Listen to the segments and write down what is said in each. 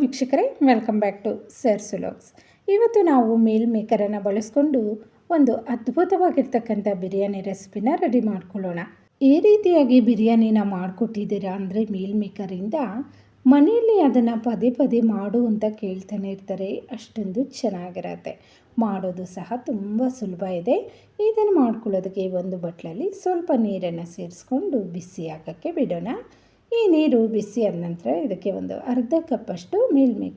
ವೀಕ್ಷಕರೇ welcome back to sir ಸುಲೋಕ್ಸ್ ಇವತ್ತು ನಾವು ಮೀಲ್ ಮೇಕರನ್ನು ಬಳಸ್ಕೊಂಡು ಒಂದು ಅದ್ಭುತವಾಗಿರ್ತಕ್ಕಂಥ ಬಿರಿಯಾನಿ ರೆಸಿಪಿನ ರೆಡಿ ಮಾಡ್ಕೊಳ್ಳೋಣ. ಈ ರೀತಿಯಾಗಿ ಬಿರಿಯಾನಿನ ಮಾಡಿಕೊಟ್ಟಿದ್ದೀರಾ ಅಂದರೆ ಮೀಲ್ ಮೇಕರಿಂದ ಮನೆಯಲ್ಲಿ ಅದನ್ನು ಪದೇ ಪದೇ ಮಾಡು ಅಂತ ಕೇಳ್ತಾನೆ ಇರ್ತಾರೆ, ಅಷ್ಟೊಂದು ಚೆನ್ನಾಗಿರತ್ತೆ. ಮಾಡೋದು ಸಹ ತುಂಬ ಸುಲಭ ಇದೆ. ಇದನ್ನು ಮಾಡ್ಕೊಳ್ಳೋದಕ್ಕೆ ಒಂದು ಬಟ್ಲಲ್ಲಿ ಸ್ವಲ್ಪ ನೀರನ್ನು ಸೇರಿಸ್ಕೊಂಡು ಬಿಸಿ ಹಾಕೋಕ್ಕೆ ಬಿಡೋಣ. ಈ ನೀರು ಬಿಸಿ ಆದ ನಂತರ ಇದಕ್ಕೆ ಒಂದು ಅರ್ಧ ಕಪ್ಪಷ್ಟು ಮೀಲ್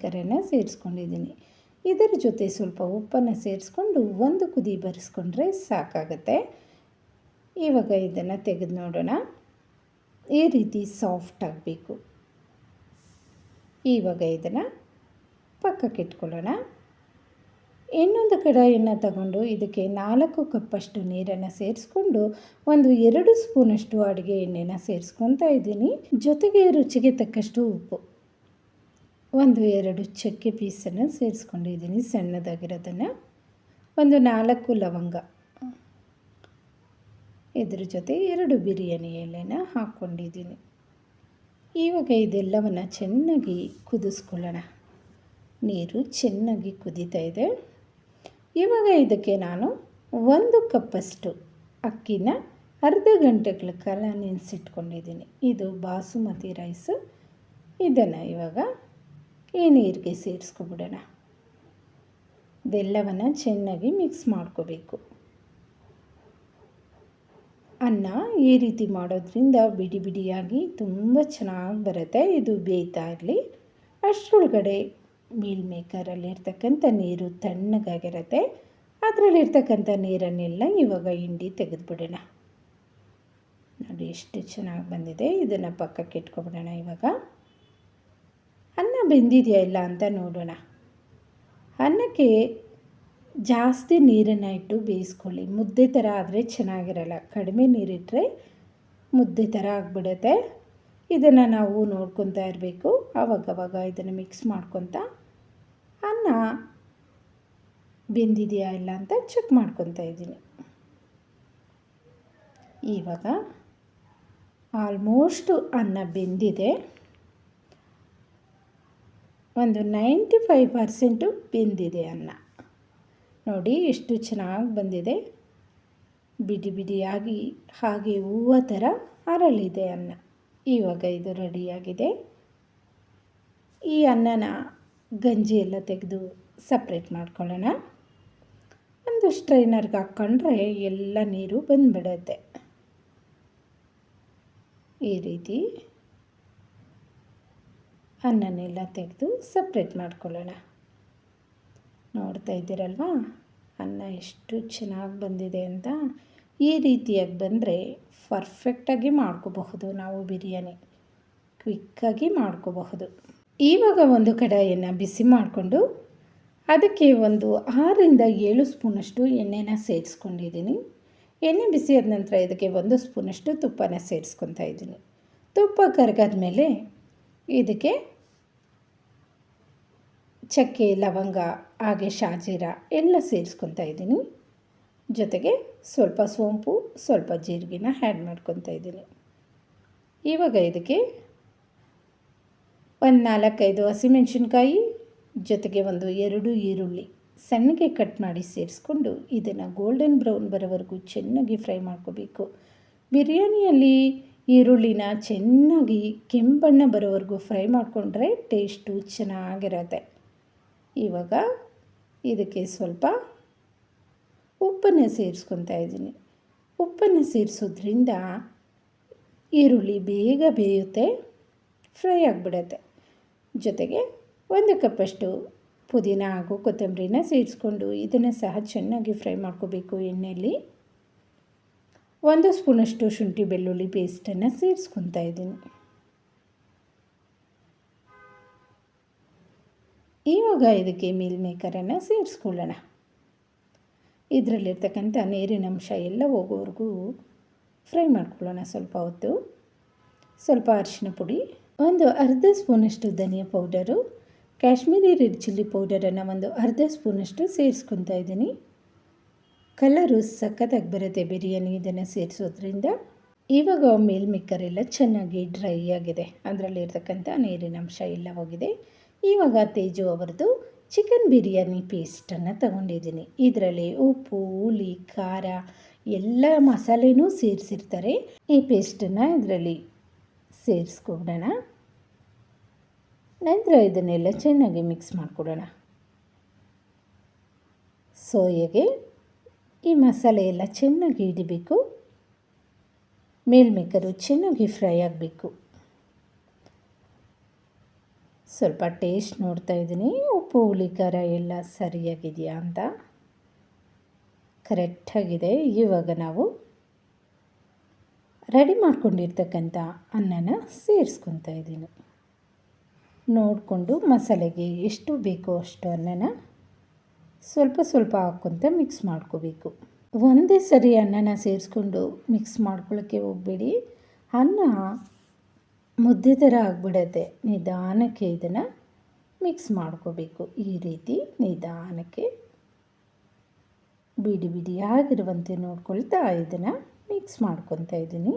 ಸೇರಿಸ್ಕೊಂಡಿದ್ದೀನಿ. ಇದರ ಜೊತೆ ಸ್ವಲ್ಪ ಉಪ್ಪನ್ನು ಸೇರಿಸ್ಕೊಂಡು ಒಂದು ಕುದಿ ಬರೆಸ್ಕೊಂಡ್ರೆ ಸಾಕಾಗುತ್ತೆ. ಇವಾಗ ಇದನ್ನು ತೆಗೆದು ನೋಡೋಣ. ಈ ರೀತಿ ಸಾಫ್ಟ್ ಆಗಬೇಕು. ಇವಾಗ ಇದನ್ನು ಪಕ್ಕಕ್ಕೆ ಇಟ್ಕೊಳ್ಳೋಣ. ಇನ್ನೊಂದು ಕಡಾಯಿಯನ್ನು ತಗೊಂಡು ಇದಕ್ಕೆ ನಾಲ್ಕು ಕಪ್ಪಷ್ಟು ನೀರನ್ನು ಸೇರಿಸ್ಕೊಂಡು ಒಂದು ಎರಡು ಸ್ಪೂನಷ್ಟು ಅಡುಗೆ ಎಣ್ಣೆನ ಸೇರಿಸ್ಕೊತಾ ಇದ್ದೀನಿ. ಜೊತೆಗೆ ರುಚಿಗೆ ತಕ್ಕಷ್ಟು ಉಪ್ಪು. ಒಂದು ಎರಡು ಚಕ್ಕೆ ಪೀಸನ್ನು ಸೇರಿಸ್ಕೊಂಡಿದ್ದೀನಿ ಸಣ್ಣದಾಗಿರೋದನ್ನು. ಒಂದು ನಾಲ್ಕು ಲವಂಗ. ಇದ್ರ ಜೊತೆ ಎರಡು ಬಿರಿಯಾನಿ ಎಲೆನ ಹಾಕ್ಕೊಂಡಿದ್ದೀನಿ. ಇವಾಗ ಇದೆಲ್ಲವನ್ನು ಚೆನ್ನಾಗಿ ಕುದಿಸ್ಕೊಳ್ಳೋಣ. ನೀರು ಚೆನ್ನಾಗಿ ಕುದೀತಾ ಇದೆ. ಇವಾಗ ಇದಕ್ಕೆ ನಾನು ಒಂದು ಕಪ್ಪಷ್ಟು ಅಕ್ಕಿನ ಅರ್ಧ ಗಂಟೆಗಳ ಕಾಲ ನೆನೆಸಿಟ್ಕೊಂಡಿದ್ದೀನಿ. ಇದು ಬಾಸುಮತಿ ರೈಸು. ಇದನ್ನು ಇವಾಗ ಈ ನೀರಿಗೆ ಸೇರಿಸ್ಕೊಬಿಡೋಣ. ಇದೆಲ್ಲವನ್ನು ಚೆನ್ನಾಗಿ ಮಿಕ್ಸ್ ಮಾಡ್ಕೋಬೇಕು. ಅನ್ನ ಈ ರೀತಿ ಮಾಡೋದ್ರಿಂದ ಬಿಡಿ ಬಿಡಿಯಾಗಿ ತುಂಬ ಚೆನ್ನಾಗಿ ಬರುತ್ತೆ. ಇದು ಬೇಯ್ತಾ ಇರಲಿ. ಅಷ್ಟರೊಳಗಡೆ ಮೀಲ್ ಮೇಕರಲ್ಲಿರ್ತಕ್ಕಂಥ ನೀರು ತಣ್ಣಗಾಗಿರುತ್ತೆ. ಅದರಲ್ಲಿರ್ತಕ್ಕಂಥ ನೀರನ್ನೆಲ್ಲ ಇವಾಗ ಹಿಂಡಿ ತೆಗೆದುಬಿಡೋಣ. ನೋಡಿ ಎಷ್ಟು ಚೆನ್ನಾಗಿ ಬಂದಿದೆ. ಇದನ್ನು ಪಕ್ಕಕ್ಕೆ ಇಟ್ಕೊಬಿಡೋಣ ಇವಾಗ. ಅನ್ನ ಬೆಂದಿದೆಯಾ ಇಲ್ಲ ಅಂತ ನೋಡೋಣ. ಅನ್ನಕ್ಕೆ ಜಾಸ್ತಿ ನೀರನ್ನು ಇಟ್ಟು ಬೇಯಿಸ್ಕೊಳ್ಳಿ. ಮುದ್ದೆ ಥರ ಆದರೆ ಚೆನ್ನಾಗಿರಲ್ಲ. ಕಡಿಮೆ ನೀರಿಟ್ಟರೆ ಮುದ್ದೆ ಥರ ಆಗಿಬಿಡುತ್ತೆ. ಇದನ್ನು ನಾವು ನೋಡ್ಕೊತಾ ಇರಬೇಕು. ಆವಾಗವಾಗ ಇದನ್ನು ಮಿಕ್ಸ್ ಮಾಡ್ಕೊತ ಅನ್ನ ಬೆಂದಿದೆಯಾ ಇಲ್ಲ ಅಂತ ಚೆಕ್ ಮಾಡ್ಕೊತಾ ಇದ್ದೀನಿ. ಇವಾಗ ಆಲ್ಮೋಸ್ಟು ಅನ್ನ ಬೆಂದಿದೆ. ಒಂದು ನೈಂಟಿ ಫೈವ್ ಪರ್ಸೆಂಟು ಬೆಂದಿದೆ ಅನ್ನ. ನೋಡಿ ಎಷ್ಟು ಚೆನ್ನಾಗಿ ಬಂದಿದೆ. ಬಿಡಿ ಬಿಡಿಯಾಗಿ ಹಾಗೆ ಹೂವು ಥರ ಅರಳಿದೆ ಅನ್ನ. ಇವಾಗ ಇದು ರೆಡಿಯಾಗಿದೆ ಈ ಅನ್ನನ ಗಂಜಿ ಎಲ್ಲ ತೆಗೆದು ಸಪ್ರೇಟ್ ಮಾಡ್ಕೊಳ್ಳೋಣ. ಒಂದು ಸ್ಟ್ರೈನರ್ಗೆ ಹಾಕ್ಕೊಂಡ್ರೆ ಎಲ್ಲ ನೀರು ಬಂದುಬಿಡುತ್ತೆ. ಈ ರೀತಿ ಅನ್ನನೆಲ್ಲ ತೆಗೆದು ಸಪ್ರೇಟ್ ಮಾಡ್ಕೊಳ್ಳೋಣ. ನೋಡ್ತಾ ಇದ್ದೀರಲ್ವಾ? ಅನ್ನ ಎಷ್ಟು ಚೆನ್ನಾಗಿ ಬಂದಿದೆ ಅಂತ. ಈ ರೀತಿಯಾಗಿ ಬಂದರೆ ಪರ್ಫೆಕ್ಟಾಗಿ ಮಾಡ್ಕೋಬಹುದು ನಾವು ಬಿರಿಯಾನಿ. ಕ್ವಿಕ್ಕಾಗಿ ಮಾಡ್ಕೋಬಹುದು. ಇವಾಗ ಒಂದು ಕಡಾಯಿಯನ್ನು ಬಿಸಿ ಮಾಡಿಕೊಂಡು ಅದಕ್ಕೆ ಒಂದು ಆರರಿಂದ ಏಳು ಸ್ಪೂನಷ್ಟು ಎಣ್ಣೆನ ಸೇರಿಸ್ಕೊಂಡಿದ್ದೀನಿ. ಎಣ್ಣೆ ಬಿಸಿ ಆದ ನಂತರ ಇದಕ್ಕೆ ಒಂದು ಸ್ಪೂನಷ್ಟು ತುಪ್ಪನ ಸೇರಿಸ್ಕೊತಾ ಇದ್ದೀನಿ. ತುಪ್ಪ ಕರಗಾದ ಮೇಲೆ ಇದಕ್ಕೆ ಚಕ್ಕೆ, ಲವಂಗ, ಹಾಗೆ ಶಾಜೀರ ಎಲ್ಲ ಸೇರಿಸ್ಕೊತಾ ಇದ್ದೀನಿ. ಜೊತೆಗೆ ಸ್ವಲ್ಪ ಸೋಂಪು, ಸ್ವಲ್ಪ ಜೀರಿಗೆನ ಆ್ಯಡ್ ಮಾಡ್ಕೊತಾ ಇದ್ದೀನಿ. ಇವಾಗ ಇದಕ್ಕೆ ಒಂದು ನಾಲ್ಕೈದು ಹಸಿಮೆಣಸಿನ್ಕಾಯಿ ಜೊತೆಗೆ ಒಂದು ಎರಡು ಈರುಳ್ಳಿ ಸಣ್ಣಗೆ ಕಟ್ ಮಾಡಿ ಸೇರಿಸ್ಕೊಂಡು ಇದನ್ನು ಗೋಲ್ಡನ್ ಬ್ರೌನ್ ಬರೋವರೆಗೂ ಚೆನ್ನಾಗಿ ಫ್ರೈ ಮಾಡ್ಕೋಬೇಕು. ಬಿರಿಯಾನಿಯಲ್ಲಿ ಈರುಳ್ಳಿನ ಚೆನ್ನಾಗಿ ಕೆಂಪಣ್ಣ ಬರೋವರೆಗೂ ಫ್ರೈ ಮಾಡಿಕೊಂಡ್ರೆ ಟೇಸ್ಟು ಚೆನ್ನಾಗಿರತ್ತೆ. ಇವಾಗ ಇದಕ್ಕೆ ಸ್ವಲ್ಪ ಉಪ್ಪನ್ನು ಸೇರಿಸ್ಕೊತಾ ಇದ್ದೀನಿ. ಉಪ್ಪನ್ನು ಸೇರಿಸೋದ್ರಿಂದ ಈರುಳ್ಳಿ ಬೇಗ ಬೇಯುತ್ತೆ, ಫ್ರೈ ಆಗಿಬಿಡತ್ತೆ. ಜೊತೆಗೆ ಒಂದು ಕಪ್ಪಷ್ಟು ಪುದೀನ ಹಾಗೂ ಕೊತ್ತಂಬರಿನ ಸೇರಿಸ್ಕೊಂಡು ಇದನ್ನು ಸಹ ಚೆನ್ನಾಗಿ ಫ್ರೈ ಮಾಡ್ಕೋಬೇಕು ಎಣ್ಣೆಯಲ್ಲಿ. ಒಂದು ಸ್ಪೂನಷ್ಟು ಶುಂಠಿ ಬೆಳ್ಳುಳ್ಳಿ ಪೇಸ್ಟನ್ನು ಸೇರಿಸ್ಕೊತಾ ಇದ್ದೀನಿ. ಇವಾಗ ಇದಕ್ಕೆ ಮೀಲ್ ಮೇಕರನ್ನು ಸೇರಿಸ್ಕೊಳ್ಳೋಣ. ಇದರಲ್ಲಿರ್ತಕ್ಕಂಥ ನೀರಿನ ಅಂಶ ಎಲ್ಲ ಹೋಗೋವರೆಗೂ ಫ್ರೈ ಮಾಡ್ಕೊಳ್ಳೋಣ ಸ್ವಲ್ಪ ಹೊತ್ತು. ಸ್ವಲ್ಪ ಅರಿಶಿನ ಪುಡಿ ಒಂದು ಅರ್ಧ ಸ್ಪೂನಷ್ಟು ಧನಿಯಾ ಪೌಡರು, ಕಾಶ್ಮೀರಿ ರೆಡ್ ಚಿಲ್ಲಿ ಪೌಡರನ್ನು ಒಂದು ಅರ್ಧ ಸ್ಪೂನಷ್ಟು ಸೇರಿಸ್ಕೊತಾ ಇದ್ದೀನಿ. ಕಲರು ಸಖತ್ತಾಗಿ ಬರುತ್ತೆ ಬಿರಿಯಾನಿ ಇದನ್ನು ಸೇರಿಸೋದ್ರಿಂದ. ಇವಾಗ ಮೇಲ್ ಎಲ್ಲ ಚೆನ್ನಾಗಿ ಡ್ರೈ ಆಗಿದೆ ಅದರಲ್ಲಿರ್ತಕ್ಕಂಥ ನೀರಿನ ಅಂಶ ಎಲ್ಲ ಹೋಗಿದೆ. ಇವಾಗ ತೇಜು ಅವರದು ಚಿಕನ್ ಬಿರಿಯಾನಿ ಪೇಸ್ಟನ್ನು ತಗೊಂಡಿದ್ದೀನಿ. ಇದರಲ್ಲಿ ಉಪ್ಪು, ಹುಳಿ, ಖಾರ ಎಲ್ಲ ಮಸಾಲೆನೂ ಸೇರಿಸಿರ್ತಾರೆ. ಈ ಪೇಸ್ಟನ್ನು ಇದರಲ್ಲಿ ಸೇರಿಸ್ಕೊಬಿಡೋಣ ನಂತರ ಇದನ್ನೆಲ್ಲ ಚೆನ್ನಾಗಿ ಮಿಕ್ಸ್ ಮಾಡಿಕೊಡೋಣ. ಸೋಯೆಗೆ ಈ ಮಸಾಲೆ ಎಲ್ಲ ಚೆನ್ನಾಗಿ ಹಿಡಿಬೇಕು ಮೇಲ್ಮೇಕರು ಚೆನ್ನಾಗಿ ಫ್ರೈ ಆಗಬೇಕು. ಸ್ವಲ್ಪ ಟೇಸ್ಟ್ ನೋಡ್ತಾ ಇದ್ದೀನಿ. ಉಪ್ಪು, ಹುಳಿ, ಖಾರ ಎಲ್ಲ ಸರಿಯಾಗಿದೆಯಾ ಅಂತ. ಕರೆಕ್ಟಾಗಿದೆ. ಇವಾಗ ನಾವು ರೆಡಿ ಮಾಡ್ಕೊಂಡಿರ್ತಕ್ಕಂಥ ಅನ್ನನ ಸೇರಿಸ್ಕೊತಾ ಇದ್ದೀನಿ. ನೋಡಿಕೊಂಡು ಮಸಾಲೆಗೆ ಎಷ್ಟು ಬೇಕೋ ಅಷ್ಟು ಅನ್ನನ ಸ್ವಲ್ಪ ಸ್ವಲ್ಪ ಹಾಕ್ಕೊತ ಮಿಕ್ಸ್ ಮಾಡ್ಕೋಬೇಕು. ಒಂದೇ ಸರಿ ಅನ್ನನ ಸೇರಿಸ್ಕೊಂಡು ಮಿಕ್ಸ್ ಮಾಡ್ಕೊಳ್ಳೋಕ್ಕೆ ಹೋಗ್ಬೇಡಿ. ಅನ್ನ ಮುದ್ದೆ ಥರ ಆಗಿಬಿಡತ್ತೆ. ನಿಧಾನಕ್ಕೆ ಇದನ್ನು ಮಿಕ್ಸ್ ಮಾಡ್ಕೋಬೇಕು. ಈ ರೀತಿ ನಿಧಾನಕ್ಕೆ ಬಿಡಿ ಬಿಡಿಯಾಗಿರುವಂತೆ ನೋಡ್ಕೊಳ್ತಾ ಇದನ್ನು ಮಿಕ್ಸ್ ಮಾಡ್ಕೊತಾ ಇದ್ದೀನಿ.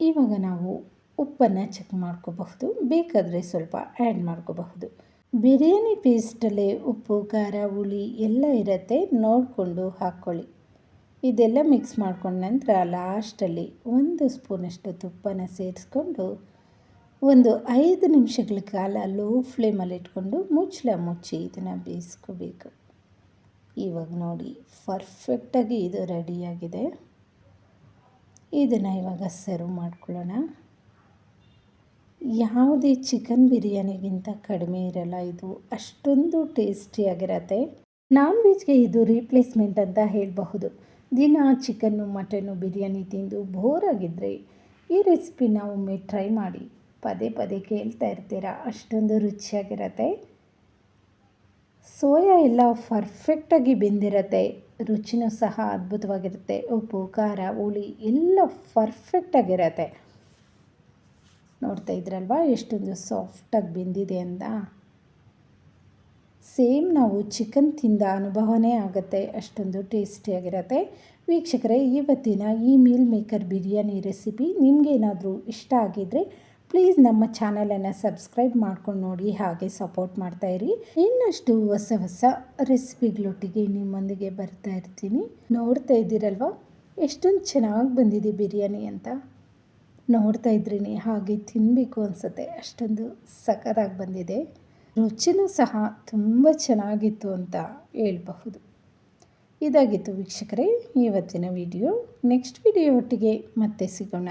ಇವಾಗ ನಾವು ಉಪ್ಪನ್ನು ಚೆಕ್ ಮಾಡ್ಕೋಬಹುದು. ಬೇಕಾದರೆ ಸ್ವಲ್ಪ ಆ್ಯಡ್ ಮಾಡ್ಕೋಬಹುದು. ಬಿರಿಯಾನಿ ಪೇಸ್ಟಲ್ಲೇ ಉಪ್ಪು, ಖಾರ, ಹುಳಿ ಎಲ್ಲ ಇರುತ್ತೆ. ನೋಡಿಕೊಂಡು ಹಾಕ್ಕೊಳ್ಳಿ. ಇದೆಲ್ಲ ಮಿಕ್ಸ್ ಮಾಡ್ಕೊಂಡ ನಂತರ ಲಾಸ್ಟಲ್ಲಿ ಒಂದು ಸ್ಪೂನಷ್ಟು ತುಪ್ಪನ ಸೇರಿಸ್ಕೊಂಡು ಒಂದು ಐದು ನಿಮಿಷಗಳ ಕಾಲ ಲೋ ಫ್ಲೇಮಲ್ಲಿ ಇಟ್ಕೊಂಡು ಮುಚ್ಚಳ ಮುಚ್ಚಿ ಇದನ್ನು ಬೇಯಿಸ್ಕೋಬೇಕು. ಇವಾಗ ನೋಡಿ ಪರ್ಫೆಕ್ಟಾಗಿ ಇದು ರೆಡಿಯಾಗಿದೆ ಇದನ್ನು ಇವಾಗ ಸರ್ವ್ ಮಾಡ್ಕೊಳ್ಳೋಣ. ಯಾವುದೇ ಚಿಕನ್ ಬಿರಿಯಾನಿಗಿಂತ ಕಡಿಮೆ ಇರಲ್ಲ, ಇದು ಅಷ್ಟೊಂದು ಟೇಸ್ಟಿಯಾಗಿರತ್ತೆ ನಾನ್ ವೆಜ್ಗೆ ಇದು ರೀಪ್ಲೇಸ್ಮೆಂಟ್ ಅಂತ ಹೇಳಬಹುದು. ದಿನ ಚಿಕನ್ನು ಮಟನ್ನು ಬಿರಿಯಾನಿ ತಿಂದು ಬೋರ್ ಆಗಿದ್ದರೆ ಈ ರೆಸಿಪಿನ ಒಮ್ಮೆ ಟ್ರೈ ಮಾಡಿ. ಪದೇ ಪದೇ ಕೇಳ್ತಾ ಇರ್ತೀರ, ಅಷ್ಟೊಂದು ರುಚಿಯಾಗಿರತ್ತೆ. ಸೋಯಾ ಎಲ್ಲ ಪರ್ಫೆಕ್ಟಾಗಿ ಬೆಂದಿರತ್ತೆ. ರುಚಿನೂ ಸಹ ಅದ್ಭುತವಾಗಿರುತ್ತೆ. ಉಪ್ಪು, ಖಾರ, ಹುಳಿ ಎಲ್ಲ ಪರ್ಫೆಕ್ಟಾಗಿರತ್ತೆ ನೋಡ್ತಾ ಇದ್ರಲ್ವಾ? ಎಷ್ಟೊಂದು ಸಾಫ್ಟಾಗಿ ಬೆಂದಿದೆ ಅಂತ. ಸೇಮ್ ನಾವು ಚಿಕನ್ ತಿಂದ ಅನುಭವನೇ ಆಗುತ್ತೆ. ಅಷ್ಟೊಂದು ಟೇಸ್ಟಿಯಾಗಿರುತ್ತೆ ವೀಕ್ಷಕರೇ, ಇವತ್ತಿನ ಈ ಮೀಲ್ ಮೇಕರ್ ಬಿರಿಯಾನಿ ರೆಸಿಪಿ ನಿಮಗೇನಾದರೂ ಇಷ್ಟ ಆಗಿದ್ದರೆ ಪ್ಲೀಸ್ ನಮ್ಮ ಚಾನಲನ್ನು ಸಬ್ಸ್ಕ್ರೈಬ್ ಮಾಡ್ಕೊಂಡು ನೋಡಿ, ಹಾಗೆ ಸಪೋರ್ಟ್ ಮಾಡ್ತಾಯಿರಿ ಇನ್ನಷ್ಟು ಹೊಸ ಹೊಸ ರೆಸಿಪಿಗಳೊಟ್ಟಿಗೆ ನಿಮ್ಮೊಂದಿಗೆ ಬರ್ತಾ ಇರ್ತೀನಿ. ನೋಡ್ತಾ ಇದ್ದೀರಲ್ವ? ಎಷ್ಟೊಂದು ಚೆನ್ನಾಗಿ ಬಂದಿದೆ ಬಿರಿಯಾನಿ ಅಂತ. ನೋಡ್ತಾ ಇದ್ರಿ ಹಾಗೆ ತಿನ್ನಬೇಕು ಅನಿಸುತ್ತೆ. ಅಷ್ಟೊಂದು ಸಖತ್ತಾಗಿ ಬಂದಿದೆ. ರುಚಿನೂ ಸಹ ತುಂಬ ಚೆನ್ನಾಗಿತ್ತು ಅಂತ ಹೇಳಬಹುದು. ಇದಾಗಿತ್ತು ವೀಕ್ಷಕರೇ, ಇವತ್ತಿನ ವಿಡಿಯೋ. ನೆಕ್ಸ್ಟ್ ವಿಡಿಯೋ ಒಟ್ಟಿಗೆ ಮತ್ತೆ ಸಿಗೋಣ.